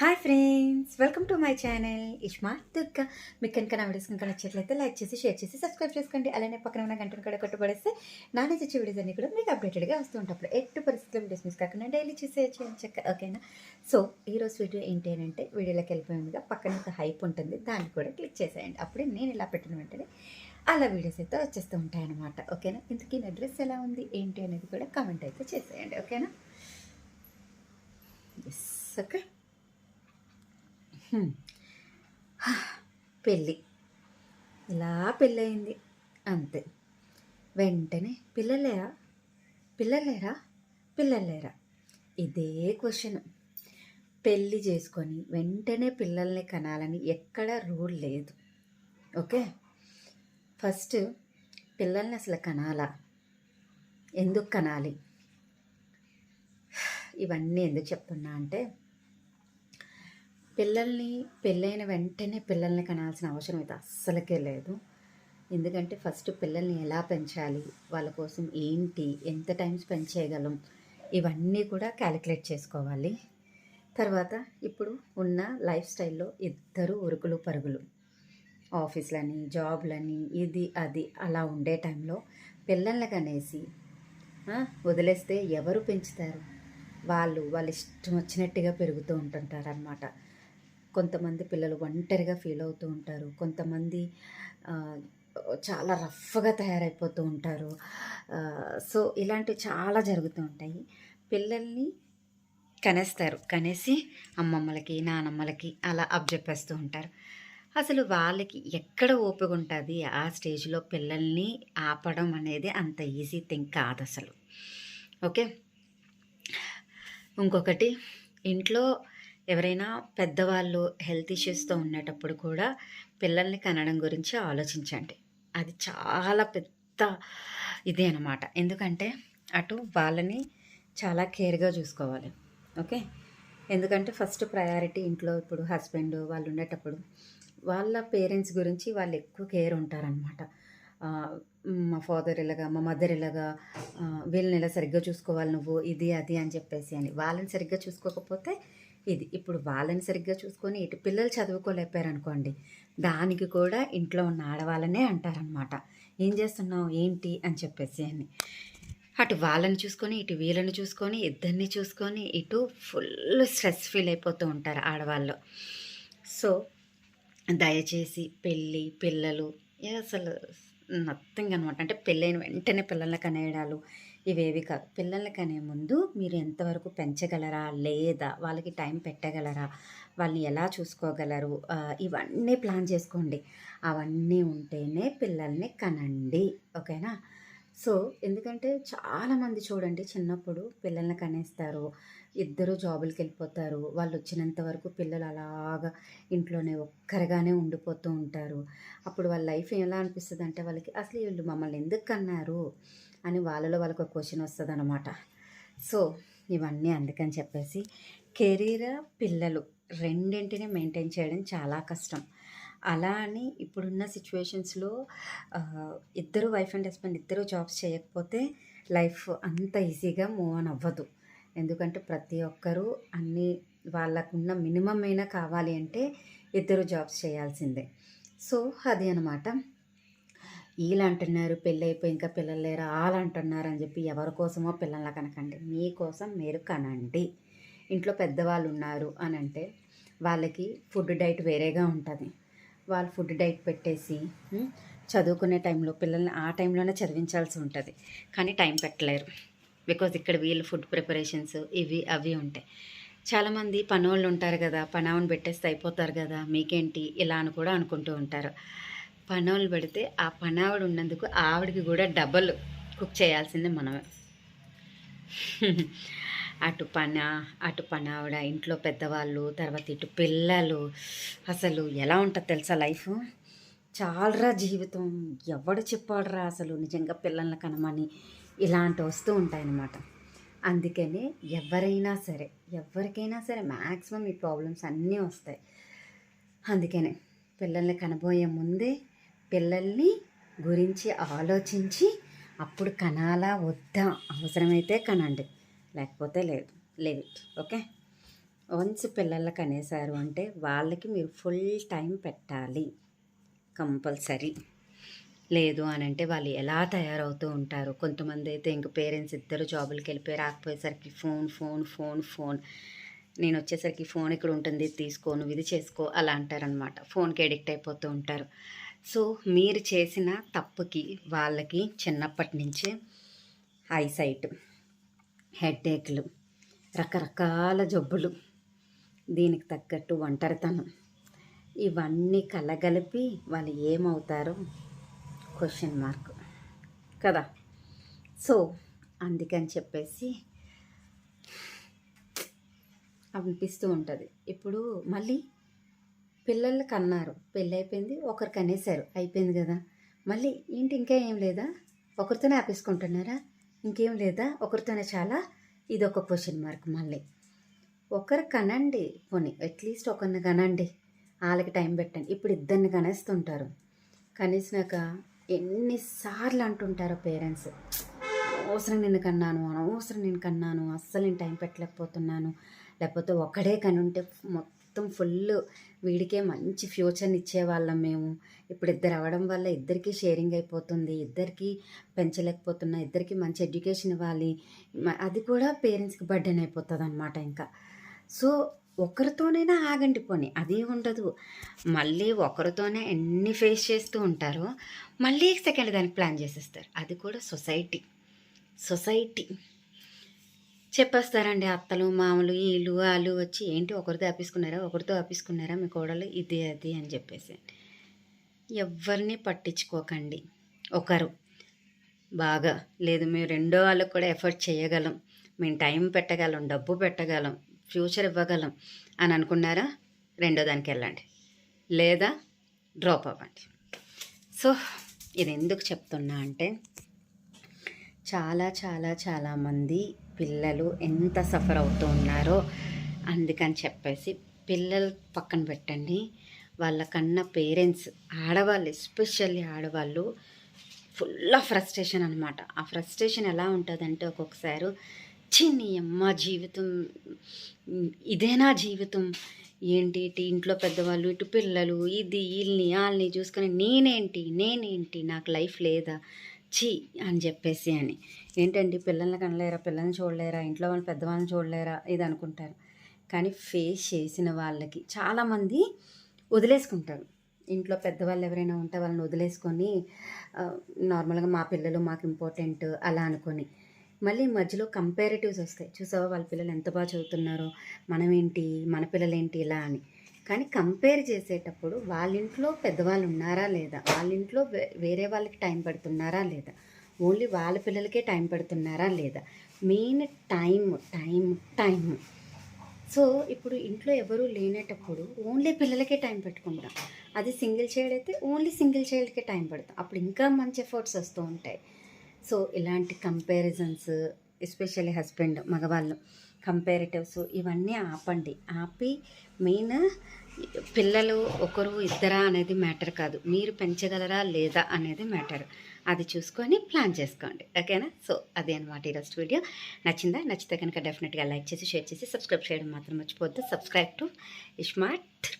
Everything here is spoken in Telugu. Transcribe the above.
Hi friends welcome to my channel Ishma Durga. మీకు కనుక నా వీడియోస్ కనుక నచ్చినట్లయితే లైక్ చేసి షేర్ చేసి సబ్స్క్రైబ్ చేసుకోండి. అలానే పక్కన ఉన్న గంటను కూడా కొట్టుబడేస్తే నా నుంచి వచ్చే వీడియోస్ అన్ని కూడా మీకు అప్డేటెడ్గా వస్తూ ఉంటాయి. ఎట్టు పరిస్థితుల్లో వీడియోస్ మిస్ కాకుండా డైలీ చూసేయచ్చు అని చెక్క ఓకేనా సో ఈరోజు వీడియో ఏంటి అని అంటే వీడియోలోకి వెళ్ళిపోయిందిగా పక్కన ఒక హైప్ ఉంటుంది. దాన్ని కూడా క్లిక్ చేసేయండి. అప్పుడే నేను ఇలా పెట్టిన వెంటనే అలా వీడియోస్ అయితే వచ్చేస్తూ ఉంటాయన్నమాట ఓకేనా ఇంతకీ నా డ్రెస్ ఎలా ఉంది? ఏంటి అనేది కూడా కామెంట్ అయితే చేసేయండి. ఓకేనా ఎస్ ఓకే పెళ్ళి. ఇలా పెళ్ళయింది. అంతే. వెంటనే పిల్లలేరా? పిల్లలేరా? పిల్లలేరా? ఇదే క్వశ్చన్. పెళ్ళి చేసుకొని వెంటనే పిల్లల్ని కనాలని ఎక్కడ రూల్ లేదు. ఓకే? ఫస్ట్ పిల్లల్ని అసలు కనాలా? ఎందుకు కనాలి? ఇవన్నీ ఎందుకు చెప్తున్నా అంటే పిల్లల్ని పెళ్ళైన వెంటనే పిల్లల్ని కనాల్సిన అవసరం అయితే అస్సలకే లేదు. ఎందుకంటే ఫస్ట్ పిల్లల్ని ఎలా పెంచాలి? వాళ్ళ కోసం ఏంటి? ఎంత టైం స్పెండ్ చేయగలం? ఇవన్నీ కూడా క్యాలిక్యులేట్ చేసుకోవాలి. తర్వాత ఇప్పుడు ఉన్న లైఫ్ స్టైల్లో ఇద్దరు ఉరుకులు పరుగులు. ఆఫీస్లని జాబ్లని ఇది అది అలా ఉండే టైంలో పిల్లల్ని కనేసి వదిలేస్తే ఎవరు పెంచుతారు? వాళ్ళు వాళ్ళ ఇష్టం వచ్చినట్టుగా పెరుగుతూ ఉంటుంటారు అనమాట కొంతమంది పిల్లలు ఒంటరిగా ఫీల్ అవుతూ ఉంటారు. కొంతమంది చాలా రఫ్గా తయారైపోతూ ఉంటారు. సో ఇలాంటివి చాలా జరుగుతూ ఉంటాయి. పిల్లల్ని కనేస్తారు. కనేసి అమ్మమ్మలకి నానమ్మలకి అలా అబ్జెప్పేస్తూ ఉంటారు. అసలు వాళ్ళకి ఎక్కడ ఓపిక ఉంటుంది? ఆ స్టేజ్లో పిల్లల్ని ఆపడం అనేది అంత ఈజీ థింగ్ కాదు అసలు. ఓకే? ఇంకొకటి ఇంట్లో ఎవరైనా పెద్దవాళ్ళు హెల్త్ ఇష్యూస్తో ఉండేటప్పుడు కూడా పిల్లల్ని కనడం గురించి ఆలోచించండి. అది చాలా పెద్ద ఇది అనమాట ఎందుకంటే అటు వాళ్ళని చాలా కేర్గా చూసుకోవాలి. ఓకే? ఎందుకంటే ఫస్ట్ ప్రయారిటీ ఇంట్లో ఇప్పుడు హస్బెండ్ వాళ్ళు ఉండేటప్పుడు వాళ్ళ పేరెంట్స్ గురించి వాళ్ళు ఎక్కువ కేర్ ఉంటారనమాట మా ఫాదర్ ఇలాగా మా మదర్ ఇలాగా వీళ్ళని ఇలా సరిగ్గా చూసుకోవాలి నువ్వు ఇది అది అని చెప్పేసి అని. వాళ్ళని సరిగ్గా చూసుకోకపోతే ఇది. ఇప్పుడు వాళ్ళని సరిగ్గా చూసుకొని ఇటు పిల్లలు చదువుకోలేపారనుకోండి దానికి కూడా ఇంట్లో ఉన్న ఆడవాళ్ళనే అంటారనమాట ఏం చేస్తున్నావు? ఏంటి? అని చెప్పేసి అని. అటు వాళ్ళని చూసుకొని ఇటు వీళ్ళని చూసుకొని ఇద్దరిని చూసుకొని ఇటు ఫుల్ స్ట్రెస్ ఫీల్ అయిపోతూ ఉంటారు ఆడవాళ్ళు. సో దయచేసి పెళ్ళి పిల్లలు అసలు నథింగ్ అనమాట అంటే పెళ్ళైన వెంటనే పిల్లల్ని కనేయడాలు ఇవేవి కాదు. పిల్లల్ని కనే ముందు మీరు ఎంతవరకు పెంచగలరా? లేదా వాళ్ళకి టైం పెట్టగలరా? వాళ్ళని ఎలా చూసుకోగలరు? ఇవన్నీ ప్లాన్ చేసుకోండి. అవన్నీ ఉంటేనే పిల్లల్ని కనండి. ఓకేనా? సో ఎందుకంటే చాలామంది చూడండి చిన్నప్పుడు పిల్లల్ని కనేస్తారు. ఇద్దరు జాబులకి వెళ్ళిపోతారు. వాళ్ళు వచ్చినంత వరకు పిల్లలు అలాగా ఇంట్లోనే ఒక్కరిగానే ఉండిపోతూ ఉంటారు. అప్పుడు వాళ్ళ లైఫ్ ఎలా అనిపిస్తుంది అంటే వాళ్ళకి అసలు వీళ్ళు మమ్మల్ని ఎందుకు కన్నారు? అని వాళ్ళలో వాళ్ళకి ఒక క్వశ్చన్ వస్తుంది అనమాట సో ఇవన్నీ అందుకని చెప్పేసి కెరీర్ పిల్లలు రెండింటిని మెయింటైన్ చేయడం చాలా కష్టం. అలా అని ఇప్పుడున్న సిచ్యువేషన్స్లో ఇద్దరు వైఫ్ అండ్ హస్బెండ్ ఇద్దరు జాబ్స్ చేయకపోతే లైఫ్ అంత ఈజీగా మూవ్ ఆన్ అవ్వదు. ఎందుకంటే ప్రతి ఒక్కరూ అన్ని వాళ్ళకున్న మినిమం అయినా కావాలి అంటే ఇద్దరు జాబ్స్ చేయాల్సిందే. సో అది అనమాట వీళ్ళు అంటున్నారు ఇంకా పిల్లలు లేరు వాళ్ళు అంటున్నారు అని చెప్పి ఎవరి కోసమో పిల్లల కనకండి. మీకోసం మీరు కనండి. ఇంట్లో పెద్దవాళ్ళు ఉన్నారు అని అంటే వాళ్ళకి ఫుడ్ డైట్ వేరేగా ఉంటుంది. వాళ్ళు ఫుడ్ డైట్ పెట్టేసి చదువుకునే టైంలో పిల్లల్ని ఆ టైంలోనే చదివించాల్సి ఉంటుంది. కానీ టైం పెట్టలేరు. బికాజ్ ఇక్కడ వీళ్ళు ఫుడ్ ప్రిపరేషన్స్ ఇవి అవి ఉంటాయి. చాలామంది పనోళ్ళు ఉంటారు కదా పనావుని పెట్టేస్తే అయిపోతారు కదా మీకేంటి ఇలా అని కూడా అనుకుంటూ ఉంటారు. పనోళ్ళు పెడితే ఆ పనావిడ ఉన్నందుకు ఆవిడకి కూడా డబల్ కుక్ చేయాల్సిందే మనమే. అటు పన అటు పనావిడ ఇంట్లో పెద్దవాళ్ళు తర్వాత ఇటు పిల్లలు. అసలు ఎలా ఉంటుంది తెలుసా లైఫ్? చాలరా జీవితం. ఎవడు చెప్పాడురా అసలు నిజంగా పిల్లల్ని కనమని? ఇలాంటి వస్తూ ఉంటాయన్నమాట. అందుకని ఎవరైనా సరే ఎవరికైనా సరే మ్యాక్సిమం ఈ ప్రాబ్లమ్స్ అన్నీ వస్తాయి. అందుకనే పిల్లల్ని కనబోయే ముందే పిల్లల్ని గురించి ఆలోచించి అప్పుడు కనాలా వద్దా? అవసరమైతే కనండి. లేకపోతే లేదు. లేవ్ ఇట్ ఓకే వన్స్ పిల్లలు కనేశారు అంటే వాళ్ళకి మీరు ఫుల్ టైం పెట్టాలి. కంపల్సరీ లేదు అని అంటే వాళ్ళు ఎలా తయారవుతూ ఉంటారు? కొంతమంది అయితే ఇంక పేరెంట్స్ ఇద్దరు జాబులకి వెళ్ళిపోయి రాకపోయేసరికి ఫోన్ ఫోన్ ఫోన్ ఫోన్ నేను వచ్చేసరికి ఫోన్ ఇక్కడ ఉంటుంది తీసుకో నువ్వు ఇది చేసుకో అలా అంటారనమాట ఫోన్కి ఎడిక్ట్ అయిపోతూ ఉంటారు. సో మీరు చేసిన తప్పుకి వాళ్ళకి చిన్నప్పటి నుంచే ఐసైట్ హెడేక్లు రకరకాల జబ్బులు దీనికి తగ్గట్టు ఒంటరితనం. ఇవన్నీ కలగలిపి వాళ్ళు ఏమవుతారో క్వశ్చన్ మార్క్. కదా? సో అందుకని చెప్పేసి అనిపిస్తూ ఉంటుంది. ఇప్పుడు మళ్ళీ పిల్లలు కన్నారు. పెళ్ళి అయిపోయింది ఒకరికి అయిపోయింది కదా. మళ్ళీ ఏంటి ఇంకా ఏం లేదా? ఒకరితోనే ఆపేసుకుంటున్నారా? ఇంకేం లేదా? ఒకరితోనే చాలా? ఇది ఒక క్వశ్చన్ మార్క్ మళ్ళీ. ఒకరు కనండి పోనీ అట్లీస్ట్ ఒకరిని కనండి. వాళ్ళకి టైం పెట్టండి. ఇప్పుడు ఇద్దరిని కనేస్తుంటారు. కనేసినాక ఎన్నిసార్లు అంటుంటారు పేరెంట్స్ అవసరం నిన్ను కన్నాను అనవసరం నేను కన్నాను. అస్సలు నేను టైం పెట్టలేకపోతున్నాను. లేకపోతే ఒకడే కనుంటే మొత్తం మొత్తం ఫుల్ వీడికే మంచి ఫ్యూచర్ని ఇచ్చేవాళ్ళం మేము. ఇప్పుడు ఇద్దరు అవ్వడం వల్ల ఇద్దరికీ షేరింగ్ అయిపోతుంది. ఇద్దరికీ పెంచలేకపోతున్నా ఇద్దరికి మంచి ఎడ్యుకేషన్ ఇవ్వాలి. అది కూడా పేరెంట్స్కి బర్డెన్ అయిపోతుంది అనమాట ఇంకా. సో ఒకరితోనైనా ఆగండి పోనీ. అది ఉండదు. మళ్ళీ ఒకరితోనే ఎన్ని ఫేస్ చేస్తూ ఉంటారో మళ్ళీ సెకండ్ దానికి ప్లాన్ చేసేస్తారు. అది కూడా సొసైటీ. సొసైటీ. చెప్పేస్తారండి అత్తలు మామలు వీళ్ళు వాళ్ళు వచ్చి ఏంటి ఒకరితో ఆపేసుకున్నారా ఒకరితో ఆపేసుకున్నారా మీ కోడలు ఇది అది అని చెప్పేసి. ఎవరిని పట్టించుకోకండి. ఒకరు. బాగా. లేదు మేము రెండో వాళ్ళకు కూడా ఎఫర్ట్ చేయగలం. మేము టైం పెట్టగలం డబ్బు పెట్టగలం ఫ్యూచర్ ఇవ్వగలం అని అనుకున్నారా రెండో దానికి వెళ్ళండి. లేదా డ్రాప్ అవ్వండి. సో ఇది ఎందుకు చెప్తున్నా అంటే చాలా చాలా చాలామంది పిల్లలు ఎంత సఫర్ అవుతూ ఉన్నారో అందుకని చెప్పేసి పిల్లలు పక్కన పెట్టండి. వాళ్ళకన్నా పేరెంట్స్ ఆడవాళ్ళు ఎస్పెషల్లీ ఆడవాళ్ళు ఫుల్ ఆఫ్ ఫ్రస్ట్రేషన్ అనమాట ఆ ఫ్రస్ట్రేషన్ ఎలా ఉంటుందంటే ఒక్కొక్కసారి చిన్ని అమ్మ జీవితం ఇదేనా జీవితం. ఏంటి ఇటు ఇంట్లో పెద్దవాళ్ళు ఇటు పిల్లలు ఇది వీళ్ళని వాళ్ళని చూసుకొని నేనేంటి నేనేంటి నాకు లైఫ్ లేదా? ఛీ అని చెప్పేసి అని. ఏంటండి? పిల్లల్ని కనలేరా? పిల్లల్ని చూడలేరా? ఇంట్లో వాళ్ళని పెద్దవాళ్ళని చూడలేరా? ఇది అనుకుంటారు. కానీ ఫేస్ చేసిన వాళ్ళకి చాలామంది వదిలేసుకుంటారు. ఇంట్లో పెద్దవాళ్ళు ఎవరైనా ఉంటే వాళ్ళని వదిలేసుకొని నార్మల్గా మా పిల్లలు మాకు ఇంపార్టెంట్ అలా అనుకొని. మళ్ళీ మధ్యలో కంపారిటివ్స్ వస్తాయి. చూసావా? వాళ్ళ పిల్లలు ఎంత బాగా చదువుతున్నారో. మనమేంటి? మన పిల్లలు ఏంటి ఇలా అని. కానీ కంపేర్ చేసేటప్పుడు వాళ్ళ ఇంట్లో పెద్దవాళ్ళు ఉన్నారా లేదా? వాళ్ళ ఇంట్లో వే- వేరే వాళ్ళకి టైం పెడుతున్నారా లేదా? ఓన్లీ వాళ్ళ పిల్లలకే టైం పెడుతున్నారా లేదా? Main time time time so ఇప్పుడు ఇంట్లో ఎవరూ లేనేటప్పుడు ఓన్లీ పిల్లలకే టైం పెట్టుకుంటాం. అది సింగిల్ చైల్డ్ అయితే ఓన్లీ సింగిల్ చైల్డ్కే టైం పెడతాం. అప్పుడు ఇంకా మంచి ఎఫర్ట్స్ వస్తూ ఉంటాయి. సో ఇలాంటి కంపారిజన్స్ ఎస్పెషల్లీ హస్బెండ్ మగవాళ్ళు కంపారిటివ్స్ ఇవన్నీ ఆపండి. ఆపి మెయిన్ పిల్లలు ఒకరు ఇద్దరా అనేది మ్యాటర్ కాదు. మీరు పెంచగలరా లేదా అనేది మ్యాటర్. అది చూసుకొని ప్లాన్ చేసుకోండి. ఓకేనా? సో అదే అనమాట ఈరోజు వీడియో. నచ్చిందా? నచ్చితే కనుక డెఫినెట్గా లైక్ చేసి షేర్ చేసి సబ్స్క్రైబ్ చేయడం మాత్రం మర్చిపోద్దు సబ్స్క్రైబ్ టు ఇస్మార్ట్